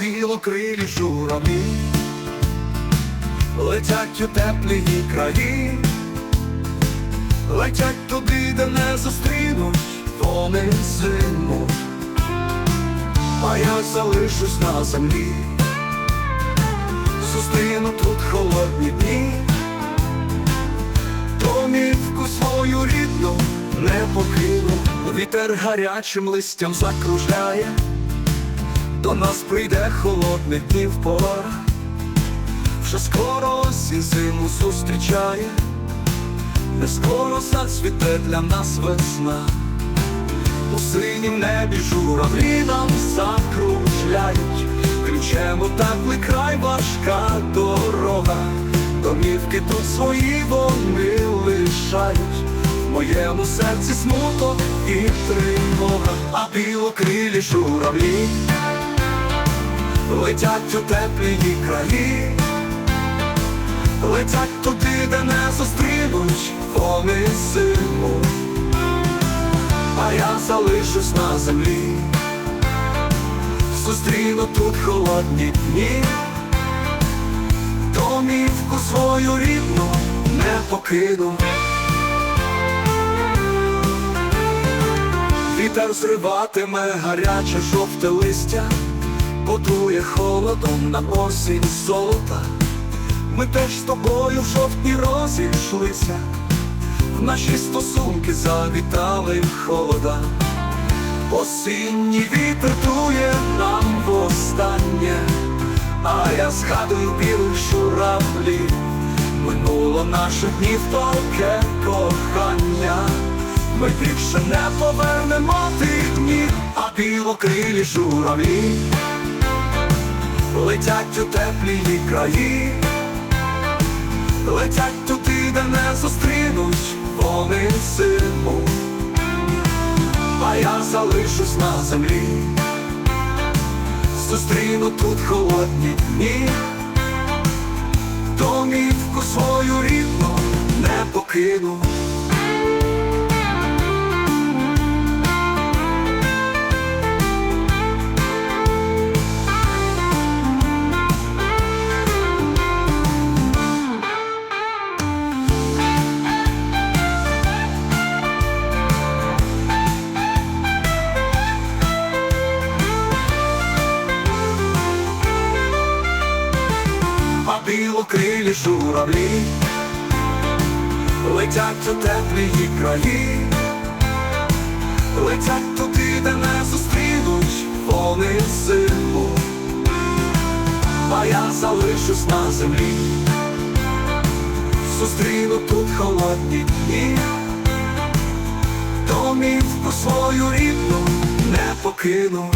білокрилі журавлі. Летять у теплі краї, летять туди, де не зустрінуть вони зиму, а я залишусь на землі, зустріну тут холодні дні, домівку свою рідну не покину, вітер гарячим листям закружляє, до нас прийде холодний днів пора, вже скоро осінь зиму зустрічає, не скоро зацвіте для нас весна. У синім небі журавлі нам закружляють, ключем у теплий край важка дорога, домівки тут свої вони лишають, моєму серці смуток і тривога, а білокрилі журавлі летять у теплі краї, летять туди, де не зустрінуть вони зиму. А я залишусь на землі, зустріну тут холодні дні, домівку свою рідну не покину. Вітер зриватиме гаряче жовте листя, подує холодом на осінь золота. Ми теж з тобою в жовтні розійшлися. В наші стосунки завітали холода, осінній вітер дує нам востаннє, а я згадую білих журавлів, минуло наших днів палке кохання, ми більше не повернемо тих днів, а білокрилі журавлі летять у теплі краї, летять туди, де не зустрінуть вони зиму, а я залишусь на землі, зустріну тут холодні дні, домівку свою рідну не покину. Білокрилі журавлі. Летять у теплі краї, летять туди, де не зустрінуть вони зиму, а я залишусь на землі, зустріну тут холодні дні, домівку свою рідну не покину.